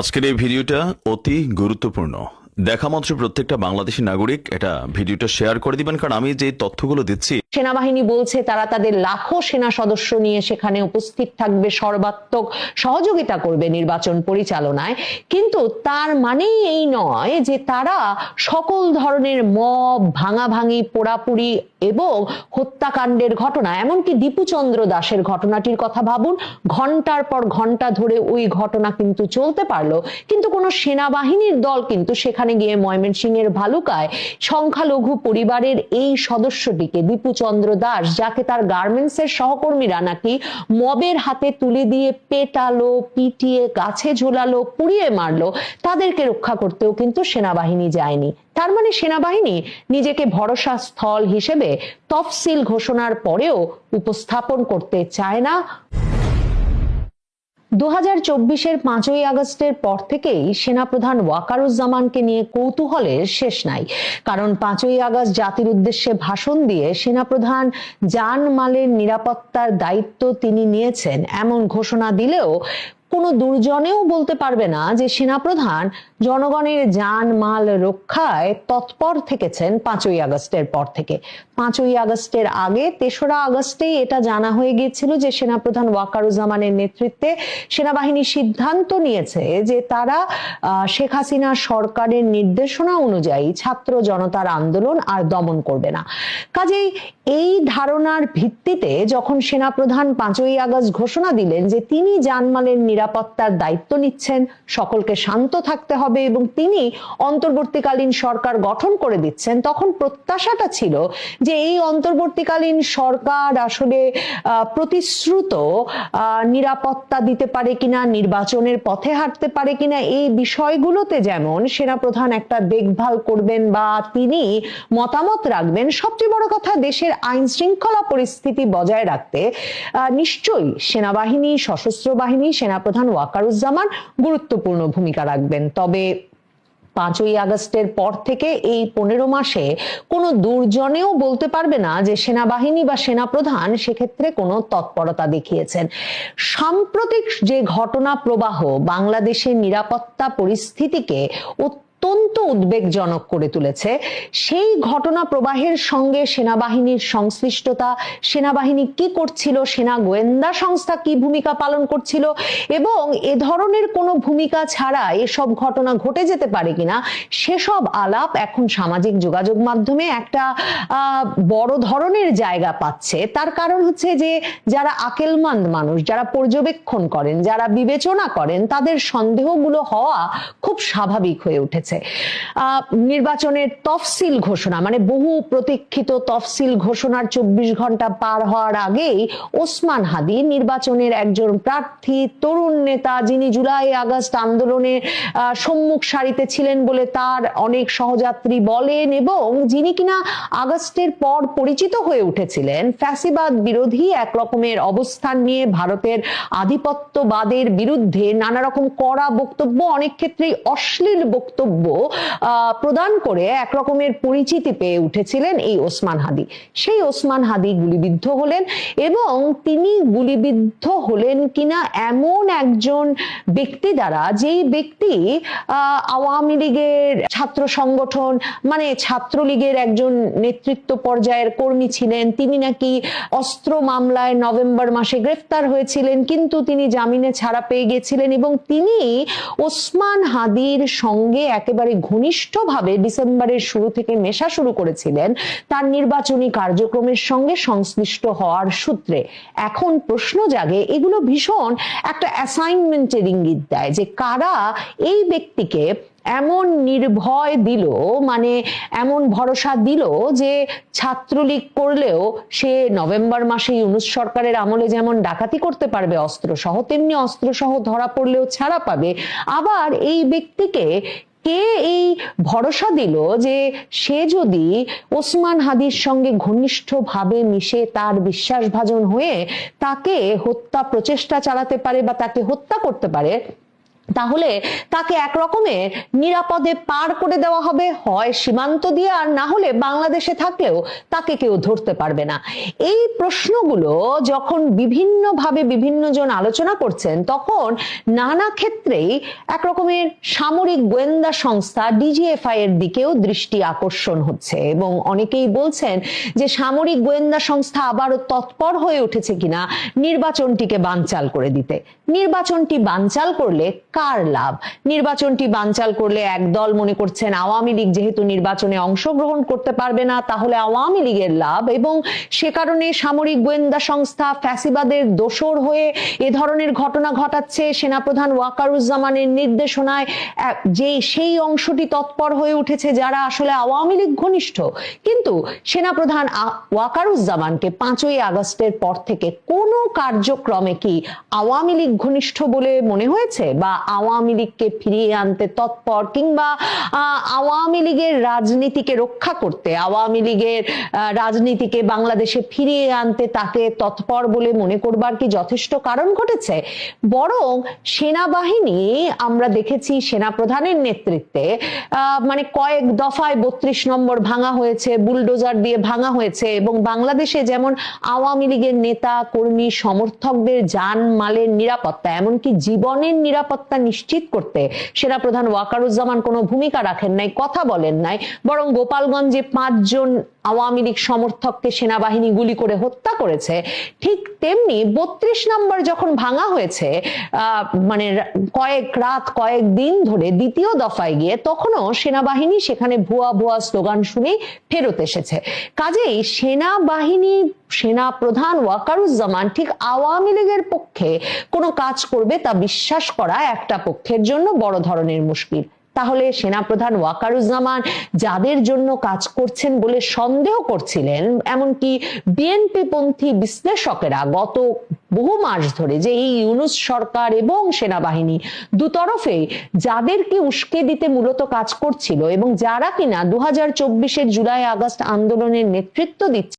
আজকের এই ভিডিওটা অতি গুরুত্বপূর্ণ। দেখা মাত্র প্রত্যেকটা বাংলাদেশি নাগরিক এটা ভিডিওটা শেয়ার করে দিবেন, কারণ আমি যে তথ্যগুলো দিচ্ছি সেনাবাহিনী বলছে তারা তাদের লাখো সেনা সদস্য নিয়ে সেখানে উপস্থিত থাকবে, সর্বাত্মক সহযোগিতা করবে নির্বাচন পরিচালনায়। কিন্তু তার মানেই এই নয় যে তারা সকল ধরনের মব, ভাঙাভাঙি পোড়াপুরি এবং হত্যাকাণ্ডের ঘটনা, এমনকি দীপুচন্দ্র দাসের ঘটনাটির কথা ভাবুন, ঘণ্টার পর ঘণ্টা ধরে ওই ঘটনা কিন্তু চলতে পারল। কিন্তু কোনো সেনাবাহিনীর দল কিন্তু সেখানে গিয়ে ময়মনসিংহের ভালুকায় সংখ্যালঘু পরিবারের এই সদস্যটিকে দীপুচন্দ্র দাস, যাকে তার গার্মেন্টস এর সহকর্মীরা নাকি মবের হাতে তুলে দিয়ে পেটালো, পিটিয়ে, গাছে ঝোলালো, পুড়িয়ে মারলো, তাদেরকে রক্ষা করতেও কিন্তু সেনাবাহিনী যায়নি। তার মানে সেনাবাহিনী নিজেকে ভরসা স্থল হিসেবে তফসিল ঘোষণার পরেও উপস্থাপন করতে চায় না। দু হাজার চব্বিশের পাঁচই আগস্টের পর থেকেই সেনাপ্রধান ওয়াকারুজ্জামানকে নিয়ে কৌতূহলের শেষ নাই। কারণ পাঁচই আগস্ট জাতির উদ্দেশ্যে ভাষণ দিয়ে সেনাপ্রধান জান মালের নিরাপত্তার দায়িত্ব তিনি নিয়েছেন। এমন ঘোষণা দিলেও কোনো দুর্জনেও বলতে পারবে না যে সেনাপ্রধান জনগণের যান মাল রক্ষায় তৎপর থেকেছেন পাঁচই আগস্টের পর থেকে। পাঁচই আগস্টের আগে তেসরা আগস্টেই এটা জানা হয়ে গিয়েছিল যে সেনাপ্রধান ওয়াকারুজ্জামানের নেতৃত্বে সেনাবাহিনী সিদ্ধান্ত নিয়েছে যে তারা শেখ হাসিনা সরকারের নির্দেশনা অনুযায়ী ছাত্র জনতার আন্দোলন আর দমন করবে না। কাজেই এই ধারণার ভিত্তিতে যখন সেনাপ্রধান পাঁচই আগস্ট ঘোষণা দিলেন যে তিনি জানমালের নিরাপত্তার দায়িত্ব নিচ্ছেন, সকলকে শান্ত থাকতে হবে এবং তিনি অন্তর্বর্তীকালীন সরকার গঠন করে দিচ্ছেন। তখন প্রত্যাশাটা ছিল যে এই অন্তর্বর্তীকালীন সরকার আসলে প্রতিশ্রুত নিরাপত্তা দিতে পারে কিনা, নির্বাচনের পথে হাঁটতে পারে কিনা, এই বিষয়গুলোতে যেমন সেনাপ্রধান একটা দেখভাল করবেন বা তিনি মতামত রাখবেন, সবচেয়ে বড় কথা দেশের আইন শৃঙ্খলা পরিস্থিতি বজায় রাখতে নিশ্চয়ই সেনাবাহিনী, সশস্ত্র বাহিনী, সেনাপ্রধান ওয়াকারুজ্জামান গুরুত্বপূর্ণ ভূমিকা রাখবেন। তবে পাঁচই আগস্টের পর থেকে এই পনেরো মাসে কোনো দুর্জনেও বলতে পারবে না যে সেনাবাহিনী বা সেনাপ্রধান সেক্ষেত্রে কোনো তৎপরতা দেখিয়েছেন। সাম্প্রতিক যে ঘটনা প্রবাহ, বাংলাদেশের নিরাপত্তা পরিস্থিতিকে অত্যন্ত উদ্বেগজনক করে তুলেছে। সেই ঘটনা প্রবাহের সঙ্গে সেনাবাহিনীর সংশ্লিষ্টতা, সেনাবাহিনী কি করছিল, সেনা গোয়েন্দা সংস্থা কি ভূমিকা পালন করছিল এবং এ ধরনের কোনো ভূমিকা ছাড়া এসব ঘটনা ঘটে যেতে পারে কিনা, সেসব আলাপ এখন সামাজিক যোগাযোগ মাধ্যমে একটা বড় ধরনের জায়গা পাচ্ছে। তার কারণ হচ্ছে যে, যারা আকেলমান্দ মানুষ, যারা পর্যবেক্ষণ করেন, যারা বিবেচনা করেন, তাদের সন্দেহগুলো হওয়া খুব স্বাভাবিক হয়ে উঠেছে। আহ, নির্বাচনের তফসিল ঘোষণা মানে বহু প্রতীক্ষিত তফসিল ঘোষণার চব্বিশ ঘণ্টা পার হওয়ার আগেই ওসমান হাদি নির্বাচনের একজন প্রার্থী তরুণ নেতা যিনি জুলাই আগস্ট আন্দোলনে সম্মুখ সারিতে ছিলেন বলে তার অনেক সহযাত্রী বলেন এবং যিনি কিনা আগস্টের পর পরিচিত হয়ে উঠেছিলেন ফ্যাসিবাদ বিরোধী এক রকমের অবস্থান নিয়ে ভারতের আধিপত্যবাদের বিরুদ্ধে নানা রকম কড়া বক্তব্য অনেক ক্ষেত্রেই অশ্লীল বক্তব্য আহ, প্রদান করে এক রকমের পরিচিতি পেয়ে উঠেছিলেন এই ওসমান হাদি। সেই ওসমান হাদি গুলিবিদ্ধ হলেন এবং তিনি গুলিবিদ্ধ হলেন কিনা এমন একজন ব্যক্তি দ্বারা যেই ব্যক্তি আওয়ামী লীগের ছাত্র সংগঠন মানে ছাত্রলীগের একজন নেতৃত্ব পর্যায়ের কর্মী ছিলেন। তিনি নাকি অস্ত্র মামলায় নভেম্বর মাসে গ্রেফতার হয়েছিলেন কিন্তু তিনি জামিনে ছাড়া পেয়ে গেছিলেন এবং তিনি ওসমান হাদির সঙ্গে একেবারে ঘনিষ্ঠভাবে ডিসেম্বরের শুরু থেকে মেশা শুরু করেছিলেন, তার নির্বাচনী কার্যক্রমের সঙ্গে সংশ্লিষ্ট হওয়ার সূত্রে। এখন প্রশ্ন জাগে, এগুলো ভীষণ একটা অ্যাসাইনমেন্টের ইঙ্গিত দেয় যে কারা এই ব্যক্তিকে এমন নির্ভয় দিল মানে এমন ভরসা দিল যে ছাত্রলীগ করলেও সে নভেম্বর মাসে ইউনুস সরকারের আমলে যেমন ডাকাতি করতে পারবে অস্ত্র সহ তেমনি অস্ত্র সহ ধরা পড়লেও ছাড়া পাবে। আবার এই ব্যক্তিকে কে এই ভরসা দিল যে সে যদি ওসমান হাদির সঙ্গে ঘনিষ্ঠভাবে মিশে তার বিশ্বাসভাজন হয়ে তাকে হত্যা প্রচেষ্টা চালাতে পারে বা তাকে হত্যা করতে পারে তাহলে তাকে এক রকমের নিরাপদে পার করে দেওয়া হবে, হয় সীমান্ত দিয়ে, আর না হলে বাংলাদেশে থাকলেও তাকে কেউ ধরতে পারবে না। এই প্রশ্নগুলো যখন বিভিন্নভাবে বিভিন্ন জন আলোচনা করছেন, তখন নানা ক্ষেত্রেই এক রকমের সামরিক গোয়েন্দা সংস্থা ডিজিএফআই এর দিকেও দৃষ্টি আকর্ষণ হচ্ছে। এবং অনেকেই বলছেন যে সামরিক গোয়েন্দা সংস্থা আবারও তৎপর হয়ে উঠেছে কিনা, নির্বাচনটিকে বানচাল করে দিতে। নির্বাচনটি বানচাল করলে কার লাভ। নির্বাচনটি বানচাল করলে একদল মনে করছেন আওয়ামী লীগ যেহেতু নির্বাচনে অংশগ্রহণ করতে পারবে না, তাহলে আওয়ামী লীগের লাভ এবং সে কারণে সামরিক গোয়েন্দা সংস্থা ফ্যাসিবাদের দোসর হয়ে এ ধরনের ঘটনা ঘটাচ্ছে। সেনাপ্রধান ওয়াকারুজ্জামানের নির্দেশনায় যে সেই অংশটি তৎপর হয়ে উঠেছে যারা আসলে আওয়ামী লীগ ঘনিষ্ঠ। কিন্তু সেনাপ্রধান ওয়াকারুজ্জামানকে পাঁচই আগস্টের পর থেকে কোনো কার্যক্রমে কি আওয়ামী লীগ ঘনিষ্ঠ বলে মনে হয়েছে বা আওয়ামী লীগকে ফিরিয়ে আনতে তৎপর কিংবা আওয়ামী লীগের রাজনীতিকে রক্ষা করতে, আওয়ামী লীগের রাজনীতিকে বাংলাদেশে ফিরিয়ে আনতে তাকে তৎপর বলে মনে করবার কি যথেষ্ট কারণ ঘটেছে? বরং সেনাবাহিনী, আমরা দেখেছি সেনাপ্রধানের নেতৃত্বে মানে কয়েক দফায় বত্রিশ নম্বর ভাঙা হয়েছে, বুলডোজার দিয়ে ভাঙা হয়েছে এবং বাংলাদেশে যেমন আওয়ামী লীগের নেতা, কর্মী, সমর্থকদের যান মালের নিরাপত্তা, এমনকি জীবনের নিরাপত্তা নিশ্চিত করতে সেনাপ্রধান ওয়াকারুজ্জামান কোনো ভূমিকা রাখেন নাই, কথা বলেন নাই, বরং গোপালগঞ্জে পাঁচজন আওয়ামী লীগ সমর্থককে সেনাবাহিনী গুলি করে হত্যা করেছে। ঠিক তেমনি বত্রিশ নম্বর যখন ভাঙা হয়েছে মানে কয়েক রাত, কয়েক দিন ধরে দ্বিতীয় দফায় গিয়ে তখনও সেনাবাহিনী সেখানে ভুয়া ভুয়া স্লোগান শুনেই ফেরত এসেছে। কাজেই সেনাবাহিনী সেনা প্রধান ওয়াকারুজ্জামান ঠিক আওয়ামী লীগের পক্ষে কোনো কাজ করবে তা বিশ্বাস করা একটা পক্ষের জন্য বড় ধরনের মুশকিল। তাহলে সেনাপ্রধান ওয়াকারুজ্জামান যাদের জন্য কাজ করছেন বলে সন্দেহ করছিলেন, এমনকি বিএনপি পন্থী বিশ্লেষকেরা গত বহু মাস ধরে যে এই ইউনুস সরকার এবং সেনাবাহিনী দুতরফে যাদেরকে উস্কে দিতে মূলত কাজ করছিল এবং যারা কিনা দু হাজার জুলাই আগস্ট আন্দোলনের নেতৃত্ব দিচ্ছে